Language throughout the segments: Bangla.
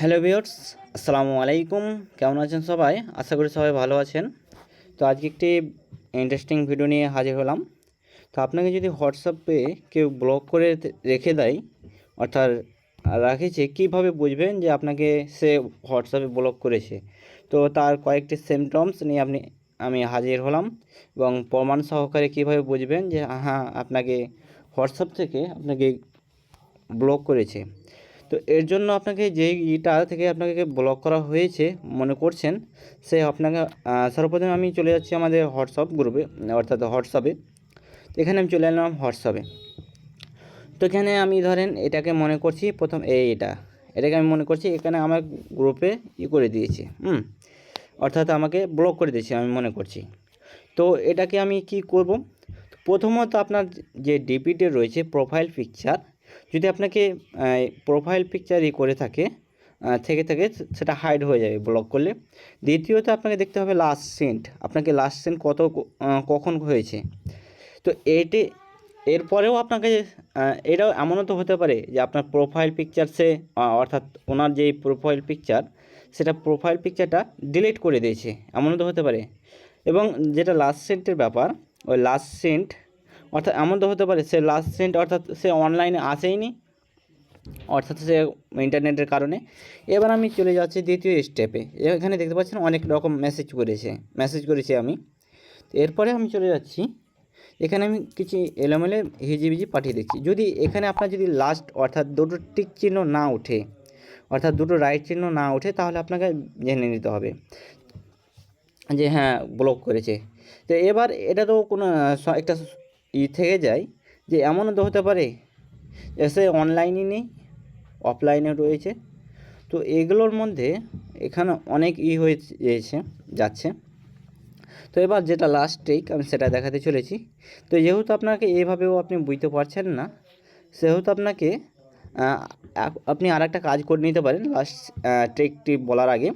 হ্যালো ভিউয়ার্স, আসসালামু আলাইকুম। কেমন আছেন সবাই? আশা করি সবাই ভালো আছেন। তো আজকে একটি ইন্টারেস্টিং ভিডিও নিয়ে হাজির হলাম। তো আপনাকে যদি হোয়াটসঅ্যাপে কেউ ব্লক করে রেখে দেয়, অর্থাৎ রাখেছে, কীভাবে বুঝবেন যে আপনাকে সে হোয়াটসঅ্যাপে ব্লক করেছে? তো তার কয়েকটি সিমটমস নিয়ে আপনি, আমি হাজির হলাম এবং প্রমাণ সহকারে কীভাবে বুঝবেন যে হ্যাঁ আপনাকে হোয়াটসঅ্যাপ থেকে আপনাকে ব্লক করেছে। তো এর জন্য আপনাকে যেই ইটা থেকে আপনাকে ব্লক করা হয়েছে মনে করছেন, সে আপনাকে সর্বপ্রথমে আমি চলে যাচ্ছি আমাদের হোয়াটসঅ্যাপ গ্রুপে অর্থাৎ হোয়াটসঅ্যাপে এখানে আমি চলে এলাম হোয়াটসঅ্যাপে তো এখানে আমি ধরেন এটাকে মনে করছি, প্রথম এই এটা, এটাকে আমি মনে করছি, এখানে আমার গ্রুপে ই করে দিয়েছে, হুম? অর্থাৎ আমাকে ব্লক করে দিয়েছে আমি মনে করছি। তো এটাকে আমি কি করব? প্রথমত আপনার যে ডিপিটে রয়েছে প্রোফাইল পিকচার যদি আপনাকে প্রোফাইল পিকচার ই করে থাকে থেকে থেকে, সেটা হাইড হয়ে যাবে ব্লক করলে। দ্বিতীয়ত আপনাকে দেখতে হবে লাস্ট সেন্ট আপনাকে লাস্ট সেন্ট কত কখন হয়েছে। তো এইটি এরপরেও আপনাকে এটাও এমনও তো হতে পারে যে আপনার প্রোফাইল পিকচার সে অর্থাৎ ওনার যেই প্রোফাইল পিকচার সেটা প্রোফাইল পিকচারটা ডিলিট করে দিয়েছে। এমনও তো হতে পারে। এবং যেটা লাস্ট সেন্টের ব্যাপার, ওই লাস্ট সেন্ট অর্থাৎ এমন তো হতে পারে, সে লাস্ট সেন্ট অর্থাৎ সে অনলাইনে আসেইনি, অর্থাৎ সে ইন্টারনেটের কারণে। এবার আমি চলে যাচ্ছি দ্বিতীয় স্টেপে এখানে দেখতে পাচ্ছেন অনেক রকম মেসেজ করেছে মেসেজ করেছি আমি। এরপরে আমি চলে যাচ্ছি। এখানে আমি কিছু এলোমেলে হিজিবিজি পাঠিয়ে দিচ্ছি। যদি এখানে আপনার যদি লাস্ট অর্থাৎ দুটো টিক চিহ্ন না ওঠে, অর্থাৎ দুটো রাইট চিহ্ন না ওঠে, তাহলে আপনাকে জেনে নিতে হবে যে হ্যাঁ ব্লক করেছে। তো এবার এটা তো কোনো একটা ই থেকে যায় যে এমনও তো হতে পারে এসে সে অনলাইনে নেই অফলাইনে রয়েছে। তো এগুলোর মধ্যে এখানে অনেক ই হয়েছে যেছে যাচ্ছে। তো এবার যেটা লাস্ট টেক আমি সেটা দেখাতে চলেছি। তো যেহেতু আপনাকে এভাবেও আপনি বুঝতে পারছেন না, সেহেতু আপনাকে আপনি আর একটা কাজ করে নিতে পারেন লাস্ট ট্রিকটি বলার আগে।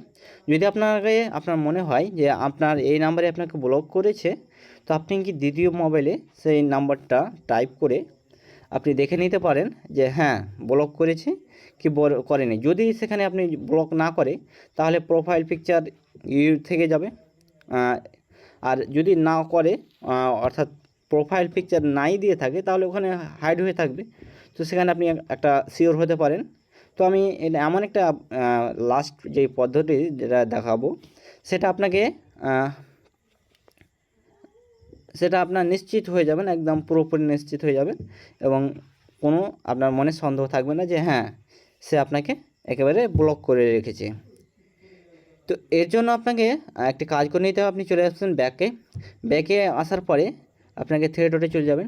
যদি আপনাকে, আপনার মনে হয় যে আপনার এই নাম্বারে আপনাকে ব্লক করেছে, তো আপনি কি দ্বিতীয় মোবাইলে সেই নাম্বারটা টাইপ করে আপনি দেখে নিতে পারেন যে হ্যাঁ ব্লক করেছে কি করেনি। যদি সেখানে আপনি ব্লক না করে, তাহলে প্রোফাইল পিকচার ইউ থেকে যাবে। আর যদি না করে অর্থাৎ প্রোফাইল পিকচার নাই দিয়ে থাকে, তাহলে ওখানে হাইড হয়ে থাকবে। তো সেখানে আপনি একটা শিওর হতে পারেন। তো আমি এমন একটা লাস্ট যে পদ্ধতি যেটা দেখাবো, সেটা আপনাকে সেটা আপনার নিশ্চিত হয়ে যাবেন, একদম পুরোপুরি নিশ্চিত হয়ে যাবেন এবং কোনো আপনার মনে সন্দেহ থাকবে না যে হ্যাঁ সে আপনাকে একেবারে ব্লক করে রেখেছে। তো এর জন্য আপনাকে একটি কাজ করে নিতে হবে। আপনি চলে আসবেন ব্যাকে ব্যাকে আসার পরে আপনাকে থ্রি ডটে চলে যাবেন।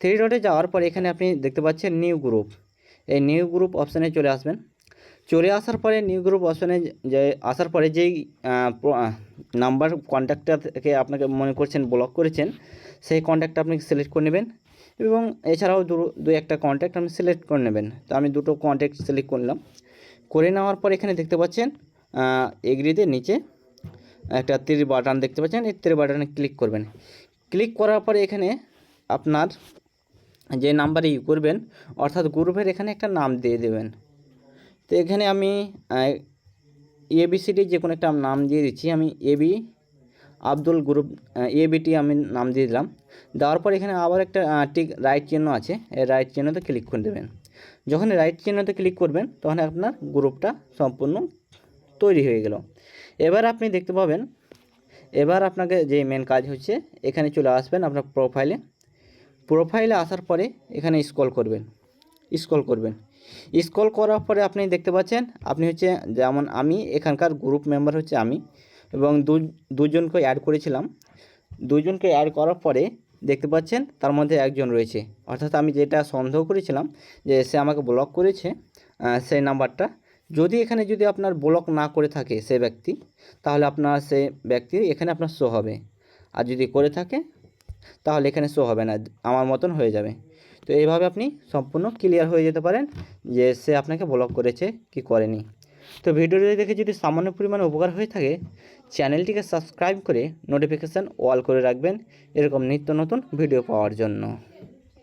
থ্রি ডটে যাওয়ার পরে এখানে আপনি দেখতে পাচ্ছেন নিউ গ্রুপ এই নিউ গ্রুপ অপশানে চলে আসবেন। চলে আসার পরে নিউ গ্রুপ অপশানে যে, আসার পরে যেই নাম্বার কন্ট্যাক্টটা থেকে আপনাকে মনে করছেন ব্লক করেছেন, সেই কন্ট্যাক্টটা আপনি সিলেক্ট করে নেবেন এবং এছাড়াও দু দু একটা কন্ট্যাক্ট আপনি সিলেক্ট করে নেবেন। তো আমি দুটো কন্ট্যাক্ট সিলেক্ট করলাম। করে নেওয়ার পর এখানে দেখতে পাচ্ছেন এগ্রিতে নিচে একটা তীর বাটন দেখতে পাচ্ছেন। এই তীর বাটনে ক্লিক করবেন। ক্লিক করার পরে এখানে আপনার যে নাম্বারে ইউ করবেন, অর্থাৎ গ্রুপের এখানে একটা নাম দিয়ে দেবেন। তো এখানে আমি এবিসিডি যে কোনো একটা নাম দিয়ে দিচ্ছি। আমি এবি আব্দুল গ্রুপ এবিটি আমি নাম দিয়ে দিলাম। দেওয়ার পর এখানে আবার একটা টিক রাইট চিহ্ন আছে। এই রাইট চিহ্নতে ক্লিক করে দেবেন। যখন রাইট চিহ্নতে ক্লিক করবেন, তখন আপনার গ্রুপটা সম্পূর্ণ তৈরি হয়ে গেল। এবার আপনি দেখতে পাবেন, এবার আপনাকে যে মেন কাজ হচ্ছে, এখানে চলে আসবেন আপনার প্রোফাইলে প্রোফাইলে আসার পরে এখানে স্ক্রল করবেন স্ক্রল করবেন। স্ক্রল করার পরে আপনি দেখতে পাচ্ছেন, আপনি হচ্ছে যেমন আমি, এখানকার গ্রুপ মেম্বার হচ্ছে আমি এবং দু, দুজনকে অ্যাড করেছিলাম। দুজনকে অ্যাড করার পরে দেখতে পাচ্ছেন, তার মধ্যে একজন রয়েছে। অর্থাৎ আমি যেটা সন্দেহ করেছিলাম যে সে আমাকে ব্লক করেছে সেই নাম্বারটা যদি এখানে যদি আপনার ব্লক না করে থাকে সে ব্যক্তি, তাহলে আপনার সে ব্যক্তি এখানে আপনার শো হবে। আর যদি করে থাকে তাহলে এখানে শো হবে না, আমার মতন হয়ে যাবে। তো এইভাবে আপনি সম্পূর্ণ ক্লিয়ার হয়ে যেতে পারেন যে সে আপনাকে ব্লক করেছে কি করেনি। তো ভিডিওটি দেখে যদি সামান্য পরিমাণে উপকার হয়ে থাকে চ্যানেলটিকে সাবস্ক্রাইব করে নোটিফিকেশান অল করে রাখবেন, এরকম নিত্য নতুন ভিডিও পাওয়ার জন্য।